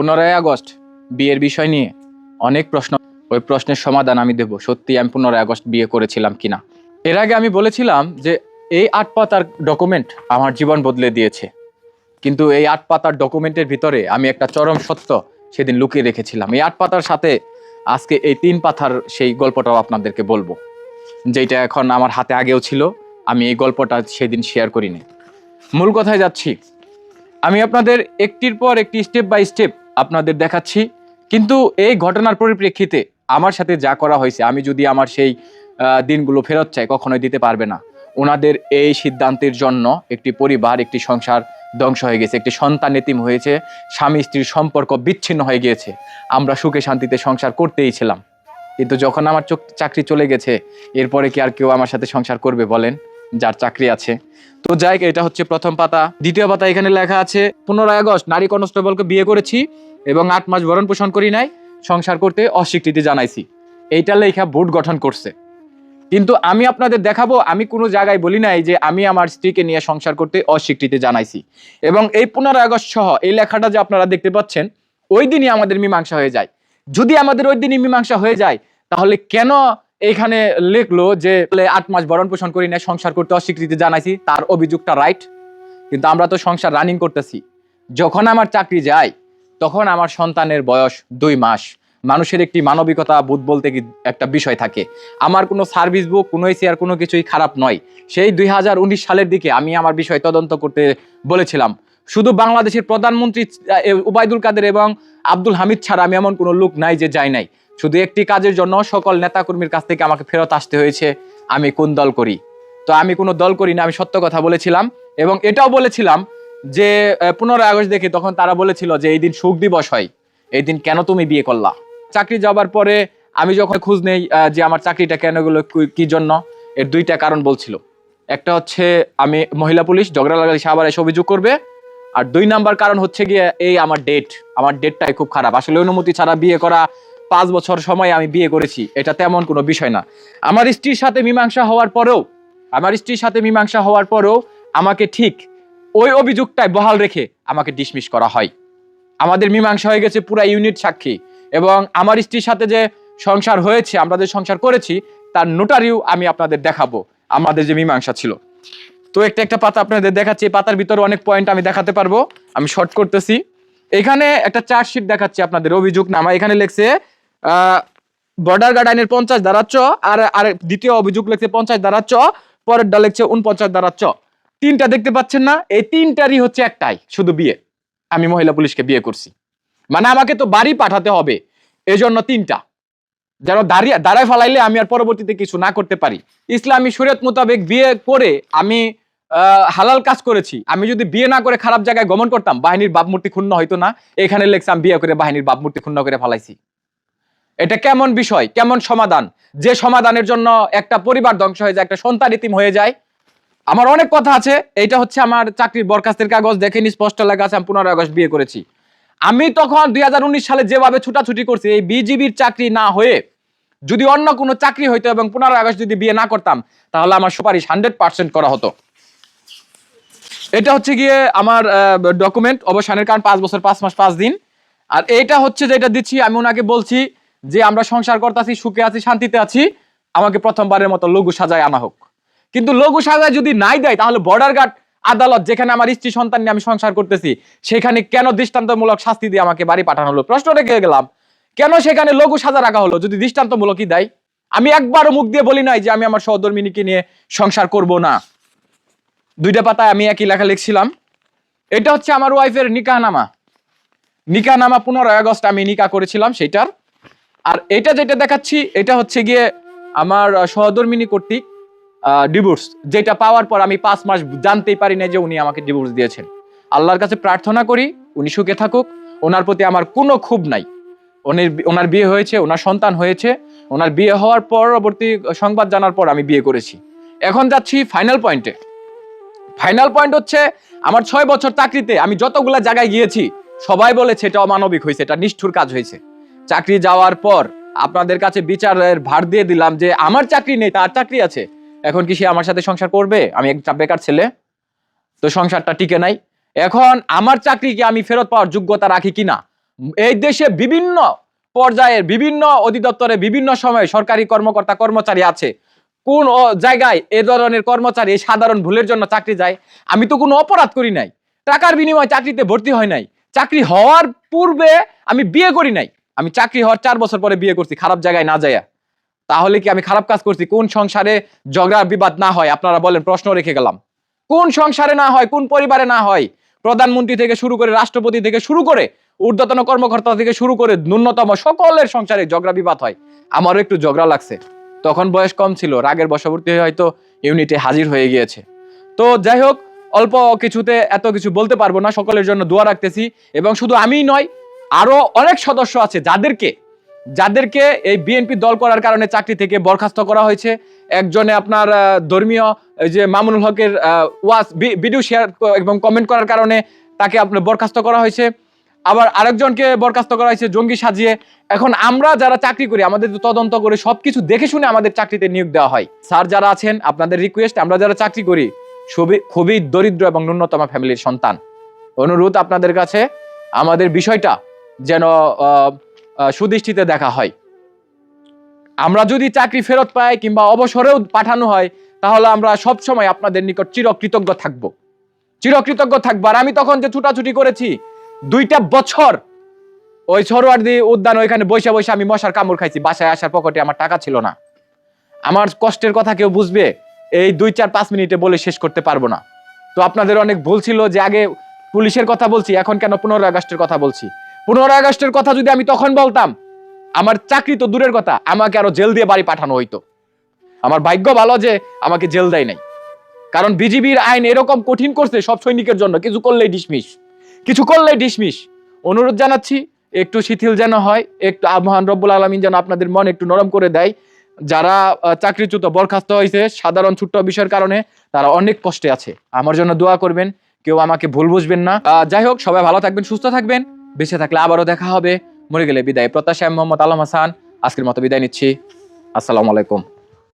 পনেরোই আগস্ট, বিয়ের বিষয় নিয়ে অনেক প্রশ্ন, ওই প্রশ্নের সমাধান আমি দেব। সত্যি আমি পনেরোই আগস্ট বিয়ে করেছিলাম কিনা। এর আগে আমি বলেছিলাম যে এই আট পাতার ডকুমেন্ট আমার জীবন বদলে দিয়েছে। কিন্তু এই আট পাতার ডকুমেন্টের ভিতরে আমি একটা চরম সত্য সেদিন লুকিয়ে রেখেছিলাম। এই আট পাতার সাথে আজকে এই তিন পাতার সেই গল্পটাও আপনাদেরকে বলব। যেটা এখন আমার হাতে আগেও ছিল, আমি এই গল্পটা সেদিন শেয়ার করিনি। মূল কথায় যাচ্ছি। আমি আপনাদের একটির পর একটি স্টেপ বাই স্টেপ আপনাদের দেখাচ্ছি। কিন্তু এই ঘটনার পরিপ্রেক্ষিতে আমার সাথে যা করা হয়েছে, আমি যদি আমার সেই দিনগুলো ফেরত চাই, কখনোই দিতে পারবে না। ওনাদের এই সিদ্ধান্তের জন্য একটি পরিবার, একটি সংসার ধ্বংস হয়ে গেছে, একটি সন্তান এতিম হয়েছে, স্বামী স্ত্রীর সম্পর্ক বিচ্ছিন্ন হয়ে গিয়েছে। আমরা সুখে শান্তিতে সংসার করতেই ছিলাম। কিন্তু যখন আমার চাকরি চলে গেছে, এরপরে কি আর কেউ আমার সাথে সংসার করবে বলেন? যার চাকরি আছে। তো যাই এটা হচ্ছে প্রথম পাতা। দ্বিতীয় পাতা এখানে লেখা আছে, পনেরোই আগস্ট নারী কনস্টেবলকে বিয়ে করেছি এবং আট মাস ভরণ পোষণ করি নাই, সংসার করতে অস্বীকৃতি জানাইছি। এইটা লেখা বোর্ড গঠন করছে। কিন্তু আমি আপনাদের দেখাবো, আমি কোনো জায়গায় বলি নাই যে আমি আমার স্ত্রীকে নিয়ে সংসার করতে অস্বীকৃতি জানাইছি। এবং এই পনেরোই আগস্ট সহ এই লেখাটা যে আপনারা দেখতে পাচ্ছেন, ওই দিনই আমাদের মীমাংসা হয়ে যায়। যদি আমাদের ওই দিনই মীমাংসা হয়ে যায়, তাহলে কেন এখানে লিখলো যে আট মাস ভরণ পোষণ করি না সংসার করতে অস্বীকৃতি জানাইছি, তার অভিযোগটা রাইট কিন্তু আমরা তো সংসার রানিং করতেছি। যখন আমার চাকরি যায়, তখন আমার সন্তানের বয়স দুই মাস। মানুষের একটি মানবিকতা বোধ বলতে কি একটা বিষয় থাকে। আমার কোনো সার্ভিস বুক কোনো এসিআর কোনো কিছুই খারাপ নয়। সেই দুই হাজার উনিশ সালের দিকে আমি আমার বিষয় তদন্ত করতে বলেছিলাম। শুধু বাংলাদেশের প্রধানমন্ত্রী উবায়দুল কাদের এবং আব্দুল হামিদ ছাড়া আমি এমন কোনো লোক নাই যে যায় নাই। শুধু একটি কাজের জন্য সকল নেতাকর্মীর কাছ থেকে আমাকে ফেরত আসতে হয়েছে, আমি কোন দল করি? তো আমি কোনো দল করি না, আমি সত্য কথা বলেছিলাম এবং এটাও বলেছিলাম যে পনেরোই আগস্ট দেখে তখন তারা বলেছিল যে, এই দিন সুখ দিবস হয়, এই দিন কেন তুমি বিয়ে করলা? চাকরি যাবার পরে আমি যখন খোঁজ নেই যে আমার চাকরিটা কেন গেলো, কি- জন্য, এর দুইটা কারণ বলছিল। একটা হচ্ছে আমি মহিলা পুলিশ, ঝগড়া লাগালে সে আবার এসে অভিযোগ করবে। আর দুই নাম্বার কারণ হচ্ছে গিয়ে, এই আমার ডেট আমার ডেটটাই খুব খারাপ। আসলে অনুমতি ছাড়া বিয়ে করা পাঁচ বছর সময় আমি বিয়ে করেছি, এটা তেমন কোনো বিষয় না। আমার স্ত্রীর সাথে মীমাংসা হওয়ার পরেও, আমার স্ত্রীর সাথে মীমাংসা হওয়ার পরেও আমাকে ঠিক ওই অভিযোগটায় বহাল রেখে আমাকে ডিসমিস করা হয়। আমাদের মীমাংসা হয়ে গেছে পুরা ইউনিট সাক্ষী এবং আমার স্ত্রীর সাথে যে সংসার হয়েছে, আমরা যে সংসার করেছি, তার নোটারিও আমি আপনাদের দেখাবো, আমাদের যে মীমাংসা ছিল। তো একটা একটা পাতা আপনাদের দেখাচ্ছি পাতার ভিতরে অনেক পয়েন্ট আমি দেখাতে পারব, আমি শর্ট করতেছি। এখানে একটা চার্জশিট দেখাচ্ছি আপনাদের অভিযোগ নামা, এখানে লেখছে বর্ডার গার্ড আইনের পঞ্চাশ চ আর আর দ্বিতীয় অভিযোগ লেখছে পঞ্চাশ দ্বারা চ পরেরটা লেখছে উনপঞ্চাশ চ তিনটা দেখতে পাচ্ছেন না, এই তিনটারই হচ্ছে একটাই, শুধু বিয়ে। আমি মহিলা পুলিশকে বিয়ে করছি। মানে আমাকে তো বাড়ি পাঠাতে হবে, এজন্য তিনটা। যেন দাঁড়িয়ে, দাঁড়ায় ফেলাইলে আমি আর পরবর্তীতে কিছু না করতে পারি। ইসলামী শরীয়ত মোতাবেক বিয়ে করে আমি হালাল কাজ করেছি। আমি যদি বিয়ে না করে খারাপ জায়গায় গমন করতাম, বাহিনীর ভাবমূর্তি ক্ষুণ্ণ হইতো না। এখানে লেখছে আমি বিয়ে করে বাহিনীর বাপমূর্তি ক্ষুণ্ণ করে ফেলাইছি। এটা কেমন বিষয়, কেমন সমাধান? যে সমাধানের জন্য একটা পরিবার ধ্বংস হয়ে যায়, একটা সন্তান ইতিম হয়ে যায়। আমার অনেক কথা আছে, এইটা হচ্ছে আমার চাকরির বরখাস্তের কাগজ দেখেনি স্পষ্ট লেখা আছে, আমি পনেরোই আগস্ট বিয়ে করেছি। আমি তখন দু হাজার উনিশ সালে যেভাবে ছুটাছুটি করছি, এই বিজিবির চাকরি না হয়ে যদি অন্য কোনো চাকরি হইতো এবং পনেরোই আগস্ট যদি বিয়ে না করতাম, তাহলে আমার সুপারিশ হান্ড্রেড পার্সেন্ট করা হতো। এটা হচ্ছে গিয়ে আমার ডকুমেন্ট অবসানের কারণ পাঁচ বছর, পাঁচ মাস, পাঁচ দিন। আর এইটা হচ্ছে যেটা দিচ্ছি, আমি ওনাকে বলছি যে আমরা সংসার করতেছি, সুখে আছি, শান্তিতে আছি, আমাকে প্রথমবারের মতো লঘু সাজায় আনা হোক। কিন্তু লঘু সাজায় যদি নাই দেয়, তাহলে বর্ডার গার্ড আদালত, যেখানে আমার স্ত্রী সন্তান নিয়ে আমি সংসার করতেছি, সেখানে কেন দৃষ্টান্তমূলক শাস্তি দিয়ে আমাকে বাড়ি পাঠানো হলো? প্রশ্ন রেখে গেলাম। কেন সেখানে লঘু সাজা রাখা হলো? যদি দৃষ্টান্তমূলকই দেয়। আমি একবারও মুখ দিয়ে বলি নাই যে আমি আমার সহধর্মিনীকে নিয়ে সংসার করব না। দুইটা পাতায় আমি একই লেখা লিখছিলাম। এটা হচ্ছে আমার ওয়াইফের নিকাহনামা। নিকাহনামা পনেরোই আগস্ট আমি নিকা করেছিলাম সেটার আর এটা যেটা দেখাচ্ছি, এটা হচ্ছে গিয়ে আমার সহধর্মিনী কর্তৃক ডিভোর্স যেটা পাওয়ার পর আমি পাঁচ মাস জানতেই পারি না যে উনি আমাকে ডিভোর্স দিয়েছেন। আল্লাহর কাছে প্রার্থনা করি, উনি সুখে থাকুক, ওনার প্রতি আমার কোনো ক্ষোভ নাই। উনি ওনার বিয়ে হয়েছে, ওনার সন্তান হয়েছে, ওনার বিয়ে হওয়ার পরবর্তী সংবাদ জানার পর আমি বিয়ে করেছি। এখন যাচ্ছি ফাইনাল পয়েন্টে ফাইনাল পয়েন্ট হচ্ছে, আমার ছয় বছর চাকরিতে আমি যতগুলা জায়গায় গিয়েছি, সবাই বলেছে এটা অমানবিক হয়েছে, এটা নিষ্ঠুর কাজ হয়েছে। চাকরি যাওয়ার পর আপনাদের কাছে বিচারের ভার দিয়ে দিলাম যে আমার চাকরি নেই, তার চাকরি আছে। এখন কি সে আমার সাথে সংসার করবে? আমি একটা বেকার ছেলে। তো সংসারটা টিকে নাই। এখন আমার চাকরি কি আমি ফেরত পাওয়ার যোগ্যতা রাখি কিনা? এই দেশে বিভিন্ন পর্যায়ের, বিভিন্ন অধিদপ্তরে, বিভিন্ন সময়ে সরকারি কর্মকর্তা, কর্মচারী আছে। কোন জায়গায় এ ধরনের কর্মচারী সাধারণ ভুলের জন্য চাকরি যায়? আমি তো কোনো অপরাধ করি নাই। টাকার বিনিময়ে চাকরিতে ভর্তি হয় নাই। চাকরি হওয়ার পূর্বে আমি বিয়ে করি নাই। আমি চাকরি হওয়ার চার বছর পরে বিয়ে করছি, খারাপ জায়গায় না যায়া তাহলে কি আমি খারাপ কাজ করছি? কোন সংসারে ঝগড়া বিবাদ না হয়? আপনারা বলেন, প্রশ্ন রেখে গেলাম। কোন সংসারে না হয়, কোন পরিবারে না হয়, প্রধানমন্ত্রী থেকে শুরু করে রাষ্ট্রপতি থেকে শুরু করে ঊর্ধ্বতন কর্মকর্তা থেকে শুরু করে ন্যূনতম সকলের সংসারে ঝগড়া বিবাদ হয়। আমারও একটু ঝগড়া লাগছে। তখন বয়স কম ছিল, রাগের বশবর্তী হয়ে হয়তো ইউনিটে হাজির হয়ে গিয়েছে। তো যাই হোক, অল্প কিছুতে এত কিছু বলতে পারব না, সকলের জন্য দোয়া রাখতেছি এবং শুধু আমিই নয় আরও অনেক সদস্য আছে যাদেরকে যাদেরকে এই বিএনপি দল করার কারণে চাকরি থেকে বরখাস্ত করা হয়েছে। একজনে আপনার ধর্মীয় যে মামুনুল হকের ভি- ভিডিও শেয়ার এবং কমেন্ট করার কারণে তাকে আপনার বরখাস্ত করা হয়েছে। আবার আরেকজনকে বরখাস্ত করা হয়েছে, জঙ্গি সাজিয়ে। এখন আমরা যারা চাকরি করি, আমাদের তদন্ত করে সবকিছু দেখে শুনে আমাদের চাকরিতে নিয়োগ দেওয়া হয়। স্যার যারা আছেন, আপনাদের রিকোয়েস্ট আমরা যারা চাকরি করি খুবই খুবই দরিদ্র এবং ন্যূনতম ফ্যামিলির সন্তান। অনুরোধ আপনাদের কাছে, আমাদের বিষয়টা যেন সুদৃষ্টিতে দেখা হয়। আমরা যদি চাকরি ফেরত পাই কিংবা অবসরেও পাঠানো হয়, তাহলে আমরা সব সময় আপনাদের নিকট চিরকৃতজ্ঞ থাকব। চিরকৃতজ্ঞ থাকব। আর আমি তখন যে ছুটাছুটি করেছি, দুইটা বছর ওই সরোয়ার্দি উদ্যান ওইখানে বৈশা বৈশা আমি মশার কামড় খাইছি। বাসায় আসার পকেটে আমার টাকা ছিল না। আমার কষ্টের কথা কেউ বুঝবে, এই দুই চার পাঁচ মিনিটে বলে শেষ করতে পারব না। তো আপনাদের অনেক ভুল ছিল যে আগে পুলিশের কথা বলছি, এখন কেন পনেরোই আগস্টের কথা বলছি? পনেরোই আগস্টের কথা যদি আমি তখন বলতাম, আমার চাকরি তো দূরের কথা, আমাকে আরও জেল দিয়ে বাড়ি পাঠানো হইতো। আমার ভাগ্য ভালো যে আমাকে জেল দেয় নাই। কারণ বিজিবির আইন এরকম কঠিন করছে সব সৈনিকের জন্য, কিছু করলেই ডিসমিস। কিছু করলেই ডিসমিস। অনুরোধ জানাচ্ছি, একটু শিথিল যেন হয়, একটু আবহান রব্বুল আলমিন যেন আপনাদের মন একটু নরম করে দেয়। যারা চাকরিচ্যুত, বরখাস্ত হয়েছে সাধারণ ছোট্ট বিষয়ের কারণে, তারা অনেক কষ্টে আছে। আমার জন্য দোয়া করবেন, কেউ আমাকে ভুল বুঝবেন না। যাই হোক, সবাই ভালো থাকবেন, সুস্থ থাকবেন। বেঁচে থাকলে আবারও দেখা হবে। মরে গেলে বিদায়। প্রত্যাশা মোহাম্মদ আলম হাসান। আজকের মতো বিদায় নিচ্ছি। আসসালামু আলাইকুম।